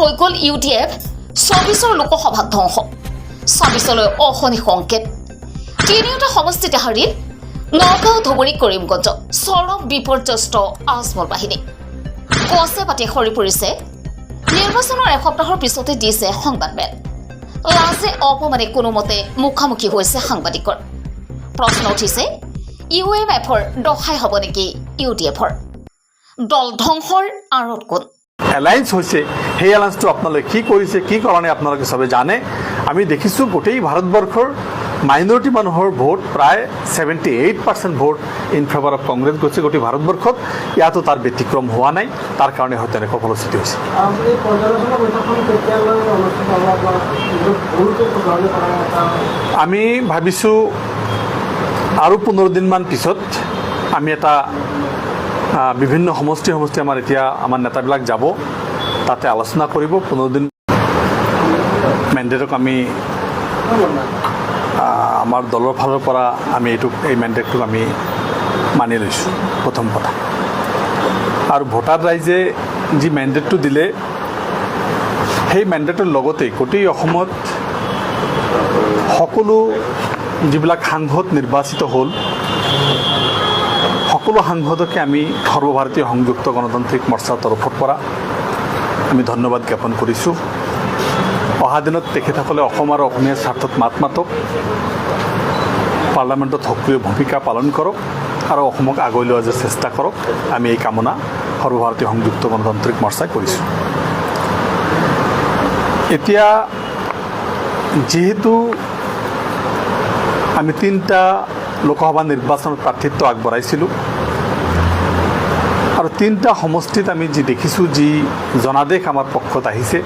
হৈ গ'ল U D F, চৌবিছৰ লোকসভা ধ্বংস। ছাব্বিছলৈ অশনি সংকেত তিনিওটা সমষ্টিতে হাৰিল নগাঁও ধুবুৰী কৰিমগঞ্জ, চৰম বিপৰ্যস্ত আজমল বাহিনী। গছে পাতি সৰি পৰিছে। নিৰ্বাচনৰ এসপ্তাহৰ পিছতে দিছে সংবাদমেল লাজে অপমানে কোনোমতে মুখামুখি হৈছে সাংবাদিকৰ। প্ৰশ্ন উঠিছে, ইউ এম এফৰ দহাই হ'ব নেকি ইউ ডি এফৰ? দল ধ্বংসৰ আঁৰত কোন? এলায়েন্স হৈছে সেই এলায়েন্সটো আপোনালোকে কি কৰিছে কি কৰা নাই আপোনালোকে চবে জানে? আমি দেখিছোঁ গোটেই ভাৰতবৰ্ষৰ মাইনৰিটি মানুহৰ ভোট প্ৰায় seventy eight percent vote in favour of Congress গৈছে গোটেই ভাৰতবৰ্ষত। ইয়াতো তাৰ ব্যতিক্ৰম হোৱা নাই তাৰ কাৰণে হয়তো এনেকুৱা ফলশ্ৰুতি হৈছে। আমি ভাবিছোঁ আৰু পোন্ধৰ দিনমান পিছত আমি এটা বিভিন্ন সমষ্টি সমষ্টি আমাৰ এতিয়া আমাৰ নেতাবিলাক যাব। তাতে আলোচনা কৰিব। পোন্ধৰ দিন মেণ্ডেটক আমি আমাৰ দলৰ ফালৰ পৰা আমি এইটোক এই মেণ্ডেটটোক আমি মানি লৈছোঁ, প্ৰথম কথা। আৰু ভোটাৰ ৰাইজে যি মেণ্ডেটটো দিলে, সেই মেণ্ডেটৰ লগতে গোটেই অসমত সকলো যিবিলাক সাংসদ নিৰ্বাচিত হ'ল সকলো সাংসদকে আমি সৰ্বভাৰতীয় সংযুক্ত গণতান্ত্ৰিক মৰ্চাৰ তৰফৰ পৰা আমি ধন্যবাদ জ্ঞাপন কৰিছোঁ। অহা দিনত তেখেতসকলে অসম আৰু অসমীয়াৰ স্বাৰ্থত মাত মাতক। পাৰ্লামেণ্টত সক্ৰিয় ভূমিকা পালন কৰক আৰু অসমক আগুৱাই লৈ যোৱাৰ চেষ্টা কৰক, আমি এই কামনা সৰ্বভাৰতীয় সংযুক্ত গণতান্ত্ৰিক মৰ্চাই কৰিছোঁ। এতিয়া যিহেতু আমি তিনিটা লোকসভা নিৰ্বাচনত প্ৰাৰ্থিত্ব আগবঢ়াইছিলোঁ। আৰু তিনিটা সমষ্টিত আমি যি দেখিছোঁ, যি জনাদেশ আমাৰ পক্ষত আহিছে,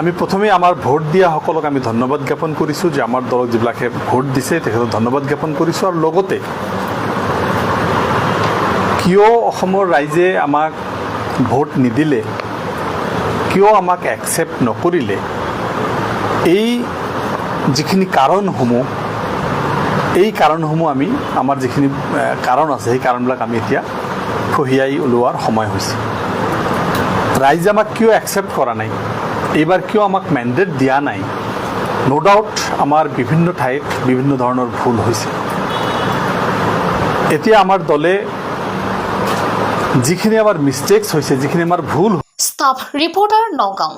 আমি প্ৰথমে আমাৰ ভোট দিয়াসকলক আমি ধন্যবাদ জ্ঞাপন কৰিছোঁ যে আমাৰ দলক যিবিলাকে ভোট দিছে, তেখেতক ধন্যবাদ জ্ঞাপন কৰিছোঁ। আৰু লগতে, কিয় অসমৰ ৰাইজে আমাক ভোট নিদিলে, কিয় আমাক একচেপ্ট নকৰিলে, এই যিখিনি কাৰণসমূহ এই কাৰণসমূহ আমি, আমাৰ যিখিনি কাৰণ আছে, সেই কাৰণবিলাক আমি এতিয়া ফহিয়াই ওলোৱাৰ সময় হৈছে। ৰাইজে আমাক কিয় একচেপ্ট কৰা নাই? এইবাৰ কিয় আমাক মেণ্ডেট দিয়া নাই? ন' ডাউট আমাৰ বিভিন্ন ঠাইত বিভিন্ন ধৰণৰ ভুল হৈছে। এতিয়া আমাৰ দলে যিখিনি আমাৰ মিষ্টেকছ হৈছে, যিখিনি আমাৰ ভুল ষ্টাফ ৰিপৰ্টাৰ নগাঁও।